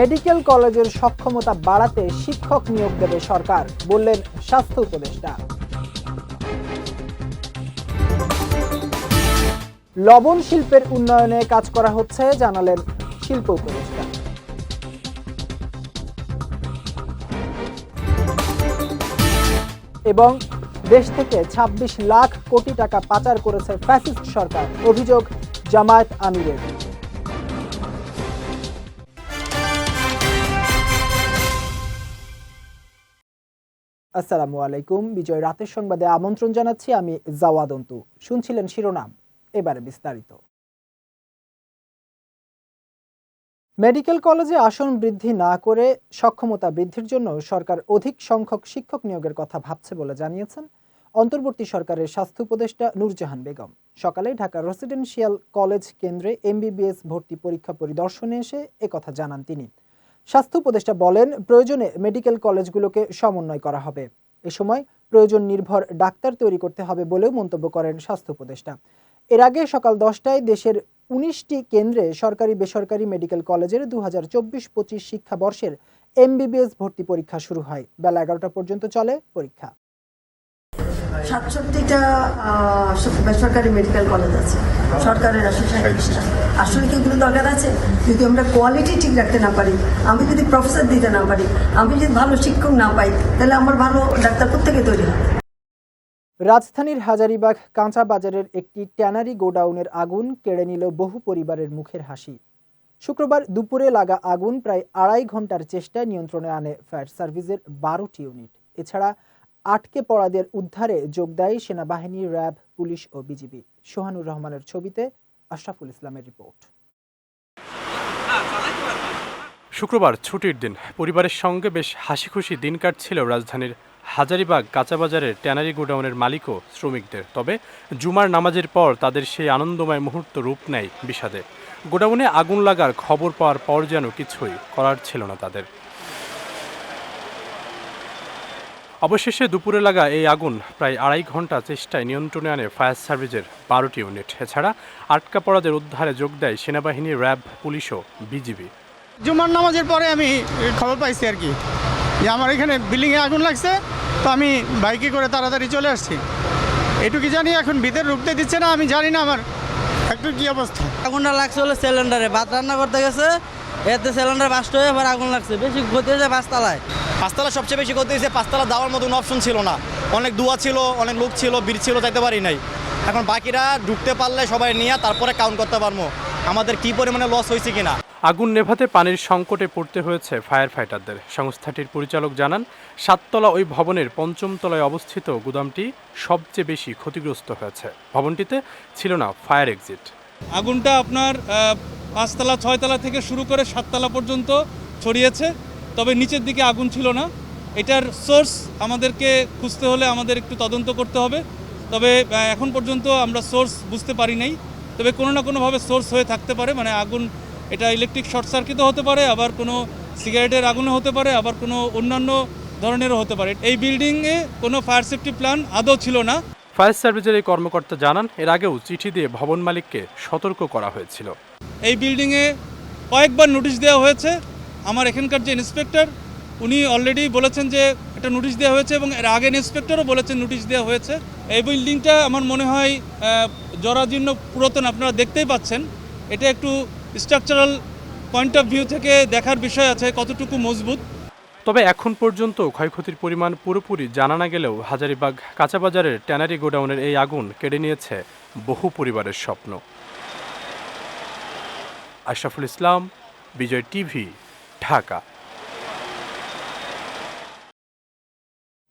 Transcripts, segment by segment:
Medical কলেজের সক্ষমতা বাড়াতে শিক্ষক নিয়োগ দেবে সরকার, বললেন স্বাস্থ্য উপদেষ্টা। লবণ শিল্পের উন্নয়নে কাজ করা হচ্ছে, জানালেন শিল্প উপদেষ্টা। এবং দেশ থেকে ২৬ লাখ কোটি টাকা পাচার করেছে ফ্যাসিস্ট সরকার, অভিযোগ জামায়াত আমিরের। আসসালামু আলাইকুম। বিজয় রাতের সংবাদে আমন্ত্রণ জানাচ্ছি আমি জাওয়াদন্তু। শুনছিলেন শিরোনাম, এবারে বিস্তারিত। মেডিকেল কলেজে আসন বৃদ্ধি না করে সক্ষমতা বৃদ্ধির জন্য সরকার অধিক সংখ্যক শিক্ষক নিয়োগের কথা ভাবছে বলে জানিয়েছেন অন্তর্বর্তী সরকারের স্বাস্থ্য উপদেষ্টা নূরজাহান বেগম। সকালে ঢাকা রেসিডেন্সিয়াল কলেজ কেন্দ্রে এমবিবিএস ভর্তি পরীক্ষা পরিদর্শনে এসে একথা জানান তিনি। স্বাস্থ্য উপদেষ্টা বলেন, প্রয়োজনে মেডিকেল কলেজগুলোকে সমন্বয় করা হবে। এ সময় প্রয়োজন নির্ভর ডাক্তার তৈরি করতে হবে বলেও মন্তব্য করেন স্বাস্থ্য উপদেষ্টা। এর আগে সকাল দশটায় দেশের উনিশটি কেন্দ্রে সরকারি বেসরকারি মেডিকেল কলেজের দু হাজার চব্বিশ পঁচিশ শিক্ষাবর্ষের এমবিবিএস ভর্তি পরীক্ষা শুরু হয়। বেলা এগারোটা পর্যন্ত চলে পরীক্ষা। সাতষট্টিটা বেসরকারি মেডিকেল কলেজ আছে। সরকারের আসলে দরকার আছে? যদি আমরা কোয়ালিটি ঠিক রাখতে না পারি, আমি যদি প্রফেসর দিতে না পারি, আমি যদি ভালো শিক্ষক না পাই, তাহলে আমার ভালো ডাক্তার তৈরি রাজধানীর হাজারিবাগ কাঁচা বাজারের একটি ট্যানারি গোডাউনের আগুন কেড়ে নিল বহু পরিবারের মুখের হাসি। শুক্রবার দুপুরে লাগা আগুন প্রায় আড়াই ঘণ্টার চেষ্টায় নিয়ন্ত্রণে আনে ফায়ার সার্ভিসের বারোটি ইউনিট এছাড়া আটকে পড়াদের উদ্ধারে যোগ দেয় সেনাবাহিনী, র্যাব, পুলিশ ও বিজিবি। সোহানুর রহমানের ছবিতে আশরাফুল ইসলামের রিপোর্ট। শুক্রবার ছুটির দিন, পরিবারের সঙ্গে বেশ হাসি খুশি দিন কাটছিল রাজধানীর হাজারিবাগ কাঁচাবাজারের ট্যানারি গোডাউনের মালিক ও শ্রমিকদের। তবে জুমার নামাজের পর তাদের সেই আনন্দময় মুহূর্ত রূপ নেয় বিষাদে। গোডাউনে আগুন লাগার খবর পাওয়ার পর যেন কিছুই করার ছিল না তাদের। অবশেষে দুপুরে লাগা এই আগুন প্রায় আড়াই ঘণ্টা চেষ্টায় নিয়ন্ত্রণে আনে ফায়ার সার্ভিসের বারোটি ইউনিট। এছাড়া আটকা পড়াদের উদ্ধারে যোগ দেয় সেনাবাহিনী র্যাব পুলিশ ও বিজিবি। জুমার নামাজের পরে আমি খবর পাইছি আর কি যে আমার এখানে বিল্ডিংয়ে আগুন লাগছে তো আমি বাইকে করে তাড়াতাড়ি চলে আসছি। এটুকু জানি এখন ভিতরে ঢুকতে দিচ্ছে না আমি জানি না আমার একটু কি অবস্থা। আগুনটা লাগছে হলো সিলিন্ডারে ভাত রান্না করতে গেছে এতে সিলিন্ডার বাস্ট হয়ে আবার আগুন লাগছে। বেশি ক্ষতি হয়েছে পাঁচতলায় পাঁচতলা সবচেয়ে বেশি করতে হয়েছে পাঁচতলা দেওয়ার মতো কোনো অপশন ছিল না। অনেক দুয়া ছিল অনেক লোক ছিল বীর ছিল যাইতে পারি নাই। এখন বাকিরা ঢুকতে পারলে সবাই নিয়ে তারপরে কাউন্ট করতে পারব আমাদের কি পরিমাণে লস হয়েছে কিনা। আগুন নেভাতে পানির সংকটে পড়তে হয়েছে ফায়ার ফাইটারদের সংস্থাটির পরিচালক জানান সাততলা ওই ভবনের পঞ্চম তলায় অবস্থিত গুদামটি সবচেয়ে বেশি ক্ষতিগ্রস্ত হয়েছে। ভবনটিতে ছিল না ফায়ার এক্সিট আগুনটা আপনার পাঁচতলা ছয়তলা থেকে শুরু করে সাততলা পর্যন্ত ছড়িয়েছে। তবে নিচের দিকে আগুন ছিল না। এটার সোর্স আমাদেরকে খুঁজতে হলে আমাদের একটু তদন্ত করতে হবে। তবে এখন পর্যন্ত আমরা সোর্স বুঝতে পারি নাই। তবে কোনো না কোনোভাবে সোর্স হয়ে থাকতে পারে। মানে আগুন এটা ইলেকট্রিক শর্ট সার্কিটও হতে পারে আবার কোনো সিগারেটের আগুনও হতে পারে আবার কোনো অন্যান্য ধরনেরও হতে পারে। এই বিল্ডিংয়ে কোনো ফায়ার সেফটি প্ল্যান আদৌ ছিল না। ফায়ার সার্ভিসের এই কর্মকর্তা জানান এর আগেও চিঠি দিয়ে ভবন মালিককে সতর্ক করা হয়েছিল। এই বিল্ডিংয়ে কয়েকবার নোটিশ দেওয়া হয়েছে। আমার এখানকার যে ইন্সপেক্টর, উনি অলরেডি বলেছেন যে একটা নোটিশ দেওয়া হয়েছে এবং এর আগের ইন্সপেক্টরও বলেছেন নোটিশ দেওয়া হয়েছে। এই বিল্ডিংটা আমার মনে হয় জরাজীর্ণ পুরাতন আপনারা দেখতেই পাচ্ছেন। এটা একটু স্ট্রাকচারাল পয়েন্ট অফ ভিউ থেকে দেখার বিষয় আছে, কতটুকু মজবুত। তবে এখন পর্যন্ত ক্ষয়ক্ষতির পরিমাণ পুরোপুরি জানা না গেলেও হাজারিবাগ কাঁচাবাজারের ট্যানারি গোডাউনের এই আগুন কেড়ে নিয়েছে বহু পরিবারের স্বপ্ন। আশরাফুল ইসলাম, বিজয় টিভি। ঢাকা।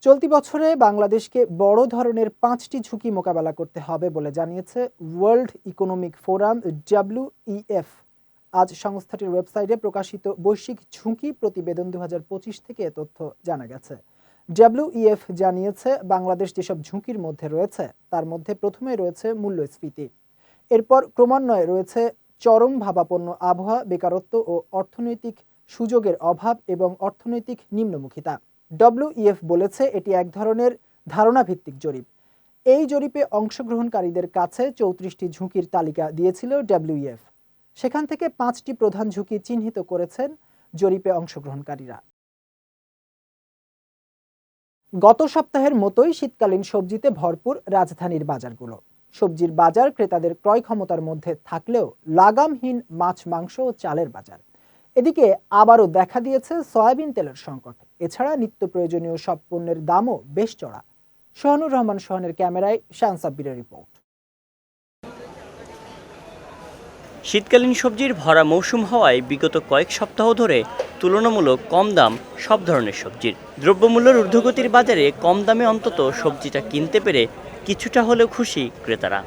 চলতি বছরে বাংলাদেশকে বড় ধরনের পাঁচটি ঝুঁকি মোকাবেলা করতে হবে বলে জানিয়েছে ওয়ার্ল্ড ইকোনমিক ফোরাম ডাব্লিউইএফ আজ সংস্থাটির ওয়েবসাইটে প্রকাশিত বৈশ্বিক ঝুঁকি প্রতিবেদন দুহাজার পঁচিশ থেকে এ তথ্য জানা গেছে। ডাব্লিউইএফ জানিয়েছে, বাংলাদেশ যেসব ঝুঁকির মধ্যে রয়েছে, তার মধ্যে প্রথমে রয়েছে মূল্যস্ফীতি। এরপর ক্রমান্বয়ে রয়েছে চরম ভাবাপন্ন আবহাওয়া, বেকারত্ব ও অর্থনৈতিক সুযোগের অভাব এবং অর্থনৈতিক নিম্নমুখিতা। ডব্লিউইএফ বলেছে এটি এক ধরনের ধারণা ভিত্তিক জরিপ। এই জরিপে অংশগ্রহণকারীদের কাছে চৌত্রিশটি ঝুঁকির তালিকা দিয়েছিল ডব্লিউইএফ সেখান থেকে পাঁচটি প্রধান ঝুঁকি চিহ্নিত করেছেন জরিপে অংশগ্রহণকারীরা। গত সপ্তাহের মতোই শীতকালীন সবজিতে ভরপুর রাজধানীর বাজারগুলো। সবজির বাজার ক্রেতাদের ক্রয় ক্ষমতার মধ্যে থাকলেও লাগামহীন মাছ, মাংস ও চালের বাজার। এদিকে আবারও দেখা দিয়েছে সয়াবিন তেলের সংকট। এছাড়া নিত্য প্রয়োজনীয় সব পণ্যের দামও বেশ চড়া। সোহানুর রহমান সোহানের ক্যামেরায় শান রিপোর্ট। শীতকালীন সবজির ভরা মৌসুম হওয়ায় বিগত কয়েক সপ্তাহ ধরে তুলনামূলক কম দাম সব ধরনের সবজির। দ্রব্যমূল্যের ঊর্ধ্বগতির বাজারে কম দামে অন্তত সবজিটা কিনতে পেরে কিছুটা হলেও খুশি ক্রেতারা।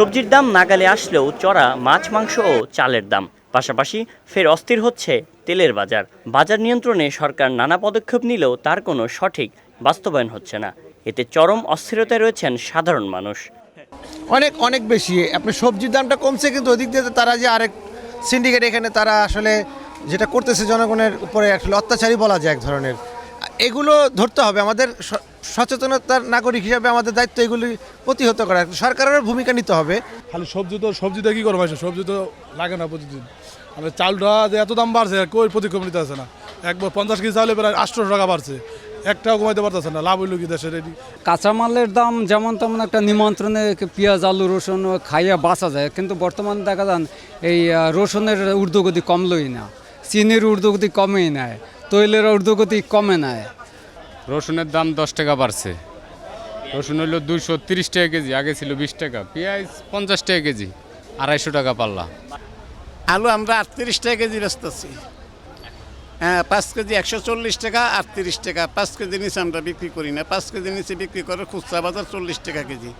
সবজির দাম নাগালে আসলেও চড়া মাছ, মাংস ও চালের দাম। পাশাপাশি ফের অস্থির হচ্ছে তেলের বাজার। বাজার নিয়ন্ত্রণে সরকার নানা পদক্ষেপ নিলেও তার কোনো সঠিক বাস্তবায়ন হচ্ছে না। এতে চরম অস্থিরতায় রয়েছেন সাধারণ মানুষ। অনেক অনেক বেশি। আপনার সবজির দামটা কমছে, কিন্তু ওদিক দিয়ে তারা যে আরেক সিন্ডিকেট এখানে তারা আসলে যেটা করতেছে জনগণের উপরে আসলে অত্যাচারই বলা যায় এক ধরনের। এগুলো ধরতে হবে। আমাদের সচেতনতার নাগরিক হিসাবে আমাদের দায়িত্ব এগুলি প্রতিহত করা। সরকারের ভূমিকা নিতে হবে। খালি সবজি তো সবজিটা কী করব সবজি তো লাগে না প্রতিদিন। আমাদের চালটা যে এত দাম বাড়ছে কই প্রতিক্রম নিতে আছে না। একবার পঞ্চাশ কেজি চাউলে প্রায় আটশোশো টাকা বাড়ছে। একটাও কমাইতে পারতেছে না লাভ হইল কি দেশের এটি কাঁচামালের দাম যেমন তেমন একটা নিমন্ত্রণে পেঁয়াজ আলু রসুন খাইয়া বাঁচা যায়। কিন্তু বর্তমানে দেখা যান এই রসুনের ঊর্ধ্বগতি কমলই না। চিনির ঊর্ধ্বগতি কমেই নেয়। তৈলের ঊর্ধ্বগতি কমে নেয়। রসুনের দাম দশ টাকা বাড়ছে। রসুন হলো দুশো তিরিশ টাকা কেজি আগে ছিল বিশ টাকা পেঁয়াজ পঞ্চাশ টাকা কেজি আড়াইশো টাকা পাল্লা। আলু আমরা আটত্রিশ টাকা কেজি বেচতেছি। হ্যাঁ পাঁচ কেজি একশো চল্লিশ টাকা আটত্রিশ টাকা। পাঁচ কেজি নিচে আমরা বিক্রি করি না। পাঁচ কেজি নিচে বিক্রি করে খুচরা বাজার চল্লিশ টাকা কেজি।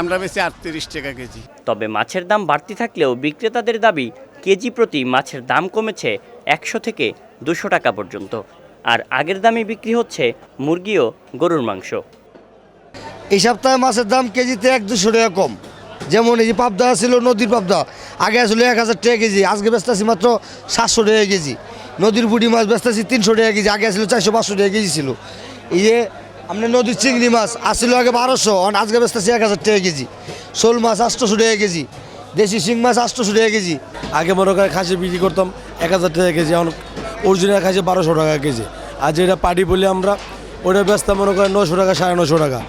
আমরা বেশি আটত্রিশ টাকা কেজি। তবে মাছের দাম বাড়তি থাকলেও বিক্রেতাদের দাবি কেজি প্রতি মাছের দাম কমেছে একশো থেকে দুশো টাকা পর্যন্ত। আর আগের দামে বিক্রি হচ্ছে মুরগি ও গরুর মাংস। এই সপ্তাহে মাছের দাম কেজিতে এক দুশো টাকা কম। যেমন এই যে পাবদা ছিল নদীর পাবদা আগে আসলে এক হাজার টাকা কেজি আজকে বেচতেছি মাত্র সাতশো টাকা কেজি। নদীর বুড়ি মাছ বেচতেছি তিনশো টাকা কেজি আগে আসলে চারশো পাঁচশো টাকা কেজি ছিল। এই যে আপনার নদীর চিংড়ি মাছ আসছিল আগে বারোশো আজকে বেচতেছি এক হাজার টাকা কেজি। শোল মাছ আটশোশো টাকা কেজি দেশি শিং মাছ আটশোশো টাকা কেজি। আগে মনে করেন খাসি বিক্রি করতাম এক হাজার টাকা কেজি এখন অরিজিনাল খাসি বারোশো টাকা কেজি। আর যেটা পাটি বলি আমরা ওটা বেচতাম মনে করেন নশো টাকা সাড়ে নশো টাকা।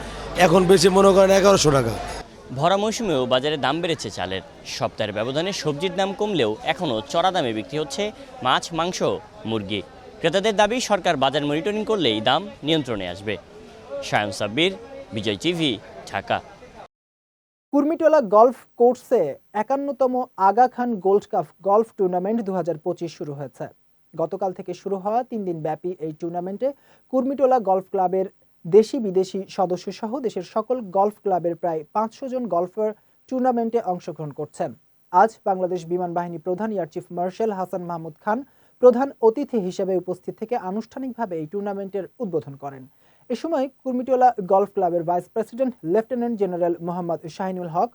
এখন বেশি মনে করেন এগারোশো টাকা। ভরা মৌসুমেও বাজারে দাম বেড়েছে চালের। সপ্তাহের ব্যবধানে সবজির দাম কমলেও এখনও চড়া দামে বিক্রি হচ্ছে মাছ মাংস মুরগি। ক্রেতাদের দাবি সরকার বাজার মনিটরিং করলেই দাম নিয়ন্ত্রণে আসবে। সায়ন সাব্বির বিজয় টিভি ঢাকা। কুর্মিটোলা গলফ কোর্সে একান্নতম Aga Khan gold cup golf tournament দু হাজার পঁচিশ শুরু হয়েছে। গতকাল থেকে শুরু হওয়া তিন দিন ব্যাপী এই টুর্নামেন্টে কুর্মিটোলা গলফ ক্লাবের দেশি বিদেশি সদস্য সহ দেশের সকল গলফ ক্লাবের প্রায় পাঁচশো জন গলফার টুর্নামেন্টে অংশগ্রহণ করছেন। আজ বাংলাদেশ বিমান বাহিনী প্রধান air chief marshal Hasan Mahmud Khan প্রধান অতিথি হিসেবে উপস্থিত থেকে আনুষ্ঠানিকভাবে এই টুর্নামেন্টের উদ্বোধন করেন। এ সময় কুর্মিটোলা গলফ ক্লাবের vice president lieutenant general Mohammad Shahinul Haque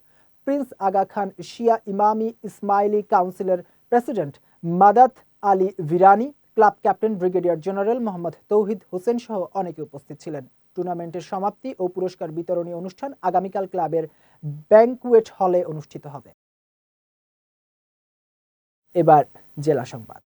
Prince Aga Khan Shia Imami Ismaili কাউন্সিলের president Madat Ali Virani, club captain brigadier general Mohammad Tauhid Hossain সহ অনেকে উপস্থিত ছিলেন। টুর্নামেন্টের সমাপ্তি ও পুরস্কার বিতরণী অনুষ্ঠান আগামীকাল ক্লাবের ব্যাংকুয়েট হলে অনুষ্ঠিত হবে। এবার জেলা সংবাদ।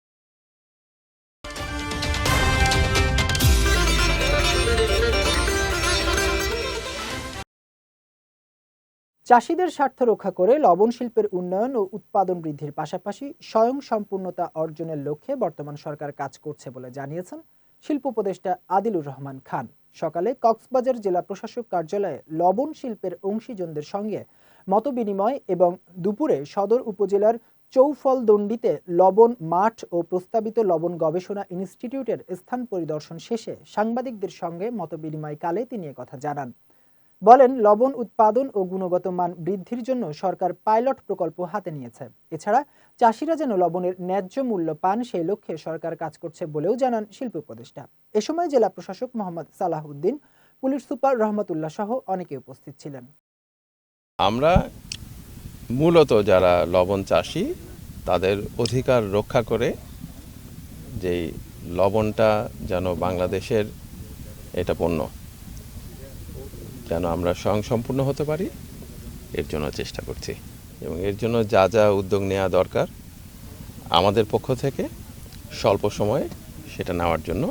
চাষিদের স্বার্থ রক্ষা করে লবণ শিল্পের উন্নয়ন ও উৎপাদন বৃদ্ধির পাশাপাশি স্বয়ং সম্পূর্ণতা অর্জনের লক্ষ্যে বর্তমান সরকার কাজ করছে বলে জানিয়েছেন শিল্প উপদেষ্টা আদিলুর রহমান খান। সকালে কক্সবাজার জেলা প্রশাসক কার্যালয়ে লবণ শিল্পের অংশীজনদের সঙ্গে মতবিনিময় এবং দুপুরে সদর উপজেলার চৌফলদণ্ডিতে লবণ মাঠ ও প্রস্তাবিত লবণ গবেষণা ইনস্টিটিউটের স্থান পরিদর্শন শেষে সাংবাদিকদের সঙ্গে মতবিনিময়কালে তিনি একথা জানান। বলেন, লবণ উৎপাদন ও গুণগত মান বৃদ্ধির জন্য সরকার পাইলট প্রকল্প হাতে নিয়েছে। এছাড়া, চাষিরা যেন লবণের ন্যায্য মূল্য পান সেই লক্ষ্যে সরকার কাজ করছে বলেও জানান শিল্প উপদেষ্টা। এ সময় জেলা প্রশাসক মোহাম্মদ সালাহউদ্দিন, পুলিশ সুপার রহমতুল্লাহ সহ অনেকে উপস্থিত ছিলেন। আমরা মূলত যারা লবণ চাষি, তাদের অধিকার রক্ষা করে যেই লবণটা যেন বাংলাদেশের, এটা পণ্য। যেন আমরা স্বয়ংসম্পূর্ণ হতে পারি, এর জন্য চেষ্টা করছি। এবং এর জন্য যা যা উদ্যোগ নেওয়া দরকার, আমাদের পক্ষ থেকে স্বল্প সময়ে সেটা নেওয়ার জন্য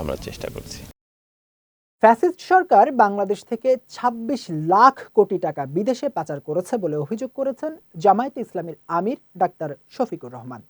আমরা চেষ্টা করছি। ফ্যাসিস্ট সরকার বাংলাদেশ থেকে ২৬ লাখ কোটি টাকা বিদেশে পাচার করেছে বলে অভিযোগ করেছেন জামায়াতে ইসলামের আমির ডাক্তার শফিকুর রহমান।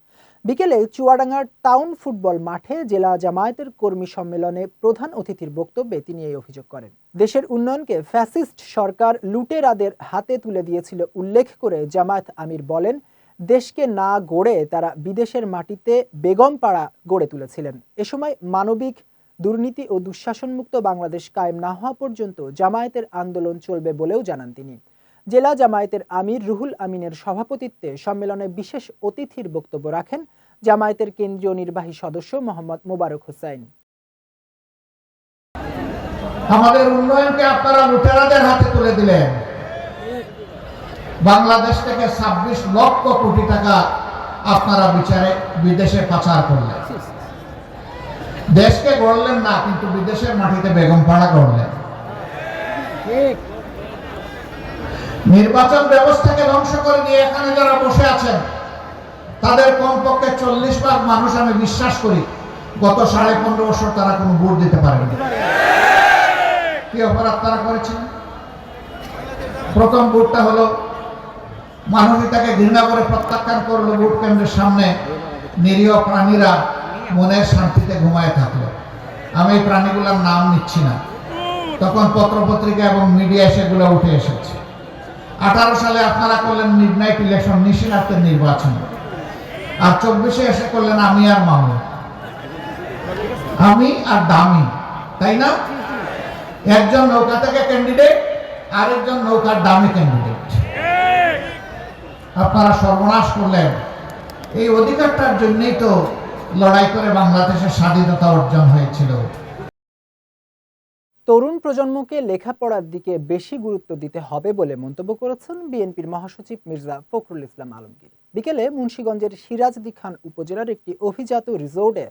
বিকেলে চুয়াডাঙ্গার টাউন ফুটবল মাঠে জেলা জামায়াতের কর্মী সম্মেলনে প্রধান অতিথির বক্তব্যে তিনি এই অভিযোগ করেন। দেশের উন্নয়নকে ফ্যাসিস্ট সরকার লুটেরাদের হাতে তুলে দিয়েছিল উল্লেখ করে জামায়াত আমির বলেন, দেশকে না গড়ে তারা বিদেশের মাটিতে বেগমপাড়া গড়ে তুলেছিলেন। এ সময় মানবিক দুর্নীতি ও দুঃশাসনমুক্ত বাংলাদেশ কায়েম না হওয়া পর্যন্ত জামায়াতের আন্দোলন চলবে বলেও জানান তিনি। জেলা জামায়াতের আমির রুহুল আমিনের সভাপতিত্বে সম্মেলনে বিশেষ অতিথির বক্তব্য রাখেন জামায়াতের কেন্দ্রীয় নির্বাহী সদস্য মোহাম্মদ মোবারক হোসাইন আমাদের উন্নয়নকে আপনারা লুটেরাদের হাতে তুলে দিলেন। বাংলাদেশ থেকে ছাব্বিশ লক্ষ কোটি টাকা আপনারা বিচারে বিদেশে পাচার করলেন। দেশকে গড়লেন না, কিন্তু বিদেশের মাটিতে বেগম পাড়া করলেন নির্বাচন ব্যবস্থাকে ধ্বংস করে দিয়ে এখানে যারা বসে আছেন, তাদের কমপক্ষে চল্লিশ ভাগ মানুষ আমি বিশ্বাস করি, গত সাড়ে পনেরো বছর তারা কোনো ভোট দিতে পারেনি। কি অপরাধ তারা করেছেন প্রথম ভোটটা হলো, মানুষই তাকে ঘৃণা করে প্রত্যাখ্যান করল ভোট কেন্দ্রের সামনে, নিরীহ প্রাণীরা মনের শান্তিতে ঘুমায় থাকল। আমি এই প্রাণীগুলোর নাম নিচ্ছি না। তখন পত্রপত্রিকা এবং মিডিয়া সেগুলো উঠে এসেছে। আঠারো সালে আপনারা করলেন মিডনাইট ইলেকশন নিশিনাথের নির্বাচন। আর চব্বিশে এসে করলেন আমি আর মামু আমি আর দামি, তাই না? একজন নৌকা থেকে ক্যান্ডিডেট আরেকজন নৌকার দামি ক্যান্ডিডেট আপনারা সর্বনাশ করলেন। এই অধিকারটার জন্যই তো লড়াই করে বাংলাদেশের স্বাধীনতা অর্জন হয়েছিল। তরুণ প্রজন্মকে লেখাপড়ার দিকে বেশি গুরুত্ব দিতে হবে বলে মন্তব্য করেছেন বিএনপির মহাসচিব মির্জা ফখরুল ইসলাম আলমগীর। বিকেলে মুন্সীগঞ্জের সিরাজদি খান উপজেলার একটি অভিজাত রিসোর্টে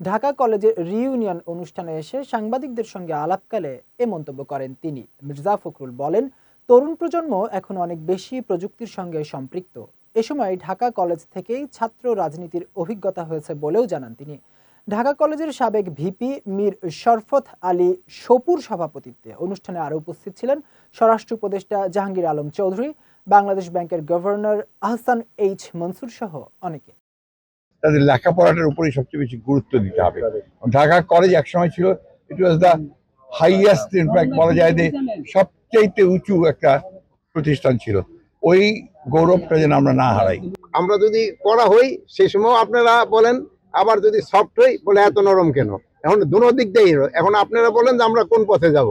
ঢাকা কলেজের রিইউনিয়ন অনুষ্ঠানে এসে সাংবাদিকদের সঙ্গে আলাপকালে এ মন্তব্য করেন তিনি। মির্জা ফখরুল বলেন, তরুণ প্রজন্ম এখন অনেক বেশি প্রযুক্তির সঙ্গে সম্পৃক্ত। এ সময় ঢাকা কলেজ থেকেই ছাত্র রাজনীতির অভিজ্ঞতা হয়েছে বলেও জানান তিনি। ঢাকা কলেজের সাবেক ভিপি মীর শরফত আলী সপুর সভাপতিত্বে অনুষ্ঠানে আরও উপস্থিত ছিলেন স্বরাষ্ট্র উপদেষ্টা জাহাঙ্গীর আলম চৌধুরী বাংলাদেশ ব্যাংকের গভর্নর আহসান এইচ মনসুর সহ অনেকে। তাদের লেখাপড়াটার উপরেই সবচেয়ে বেশি গুরুত্ব দিতে হবে। ঢাকা কলেজ একসময় ছিল it was the highest in fact বলা যায় যে সবচাইতে উঁচু একটা প্রতিষ্ঠান ছিল। ওই গৌরবটা যেন আমরা না হারাই। আমরা যদি করা হই সেই সময় আপনারা বলেন আবার যদি সফট হই, বলে এত নরম কেন? এখন দুনো দিক দিয়েই এখন আপনারা বলেন যে আমরা কোন পথে যাব?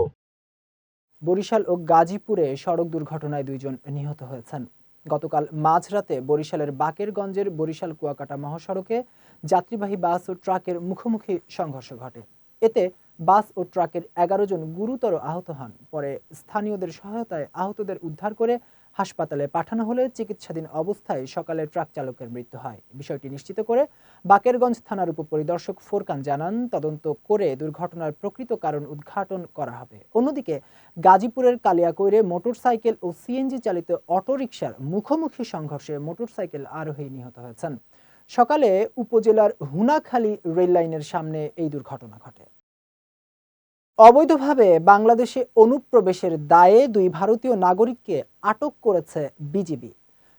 বরিশাল ও গাজীপুরে সড়ক দুর্ঘটনায় দুইজন নিহত হয়েছেন। গতকাল মাঝরাতে বরিশালের বাকেরগঞ্জের বরিশাল কুয়াকাটা মহাসড়কে যাত্রীবাহী বাস ও ট্রাকের মুখোমুখি সংঘর্ষ ঘটে। এতে বাস ও ট্রাকের এগারো জন গুরুতর আহত হন। পরে স্থানীয়দের সহায়তায় আহতদের উদ্ধার করে হাসপাতালে পাঠানো হলে চিকিৎসাধীন অবস্থায় সকালে ট্রাক চালকের মৃত্যু হয়। বিষয়টি নিশ্চিত করে বাকেরগঞ্জ থানার উপপরিদর্শক ফোরকান জানান, তদন্ত করে দুর্ঘটনার প্রকৃত কারণ উদ্ঘাটন করা হবে। অন্যদিকে, গাজীপুরের কালিয়াকৈরে মোটরসাইকেল ও সিএনজি চালিত অটোরিকশার মুখোমুখি সংঘর্ষে মোটরসাইকেল আরোহী নিহত হয়েছেন। সকালে উপজেলার হুনাখালী রেললাইনের সামনে এই দুর্ঘটনা ঘটে। অবৈধভাবে বাংলাদেশে অনুপ্রবেশের দায়ে দুই ভারতীয় নাগরিককে আটক করেছে বিজিবি।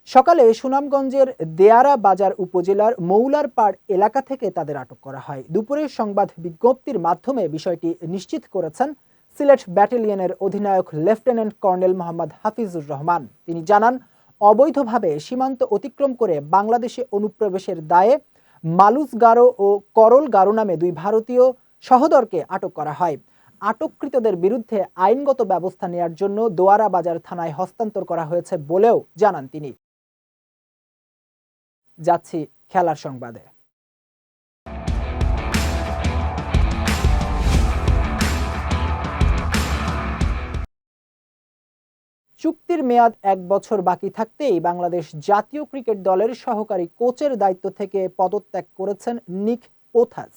সকালে সুনামগঞ্জের দেয়ারা বাজার উপজেলার মৌলারপাড় এলাকা থেকে তাদের আটক করা হয়। দুপুরে সংবাদ বিজ্ঞপ্তির মাধ্যমে বিষয়টি নিশ্চিত করেছেন সিলেট ব্যাটালিয়নের অধিনায়ক লেফটেন্যান্ট কর্নেল মোহাম্মদ হাফিজুর রহমান। তিনি জানান, অবৈধভাবে সীমান্ত অতিক্রম করে বাংলাদেশে অনুপ্রবেশের দায়ে মালুস গারো ও করল গারো নামে দুই ভারতীয় সহদরকে আটক করা হয়। আটককৃতদের বিরুদ্ধে আইনগত ব্যবস্থা নেয়ার জন্য দোয়ারা বাজার থানায় হস্তান্তর করা হয়েছে বলেও জানান তিনি। যাচ্ছি খেলার সংবাদে। চুক্তির মেয়াদ এক বছর বাকি থাকতেই বাংলাদেশ জাতীয় ক্রিকেট দলের সহকারী কোচের দায়িত্ব থেকে পদত্যাগ করেছেন নিক পোথাস।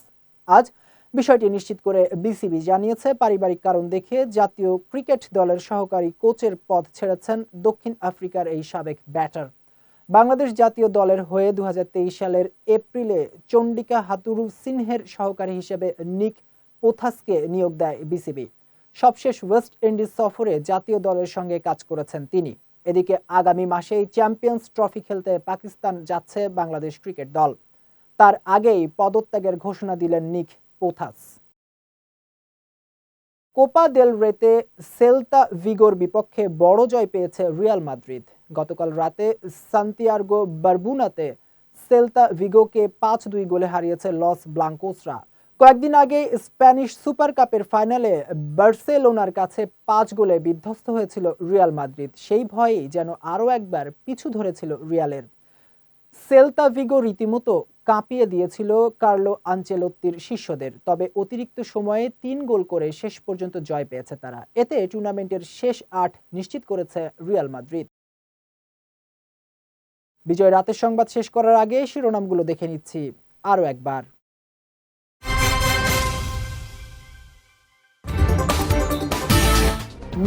আজ বিষয়টি নিশ্চিত করে বিসিবি জানিয়েছে, পারিবারিক কারণ দেখে জাতীয় ক্রিকেট দলের সহকারী কোচের পদ ছেড়েছেন দক্ষিণ আফ্রিকার এই সাবেক ব্যাটার। বাংলাদেশ জাতীয় দলের হয়ে দু সালের এপ্রিলে চন্ডিকা হাতুরু সিনহের সহকারী হিসেবে নিক পোথাসকে নিয়োগ দেয় বিসিবি। সবশেষ ওয়েস্ট ইন্ডিজ সফরে জাতীয় দলের সঙ্গে কাজ করেছেন তিনি। এদিকে আগামী মাসেই চ্যাম্পিয়ন্স ট্রফি খেলতে পাকিস্তান যাচ্ছে বাংলাদেশ ক্রিকেট দল। তার আগেই পদত্যাগের ঘোষণা দিলেন নিক। পোথাস কোপা দেল রেতে সেলতা ভিগোর বিপক্ষে বড় জয় পেয়েছে রিয়াল মাদ্রিদ গতকাল রাতে সান্তিয়ার্গো বারবুনাতে সেলতা ভিগোকে পাঁচ দুই গোলে হারিয়েছে লস ব্লাঙ্কোসরা কয়েকদিন আগে স্প্যানিশ সুপার কাপের ফাইনালে বার্সেলোনার কাছে পাঁচ গোলে বিধ্বস্ত হয়েছিল রিয়াল মাদ্রিদ সেই ভয়েই যেন আরও একবার পিছু ধরেছিল রিয়ালের সেলতা ভিগো রীতিমতো কাঁপিয়ে দিয়েছিল কার্লো আঞ্চেলত্তির শিষ্যদের, তবে অতিরিক্ত সময়ে তিন গোল করে শেষ পর্যন্ত জয় পেয়েছে তারা। এতে টুর্নামেন্টের শেষ আট নিশ্চিত করেছে রিয়াল মাদ্রিদ। বিজয় রাতের সংবাদ শেষ করার আগে শিরোনামগুলো দেখে নিচ্ছি আরও একবার।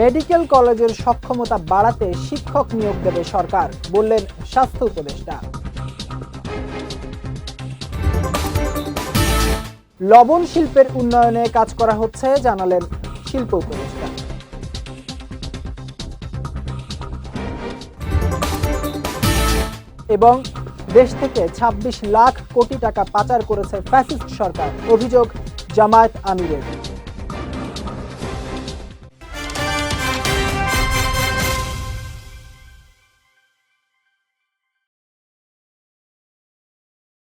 মেডিকেল কলেজের সক্ষমতা বাড়াতে শিক্ষক নিয়োগ দেবে সরকার, বললেন স্বাস্থ্য উপদেষ্টা। লবণ শিল্পের উন্নয়নে কাজ করা হচ্ছে, জানালেন শিল্প উপদেষ্টা। এবং দেশ থেকে ২৬ লাখ কোটি টাকা পাচার করেছে ফ্যাসিস্ট সরকার, অভিযোগ জামায়াত আমিরের।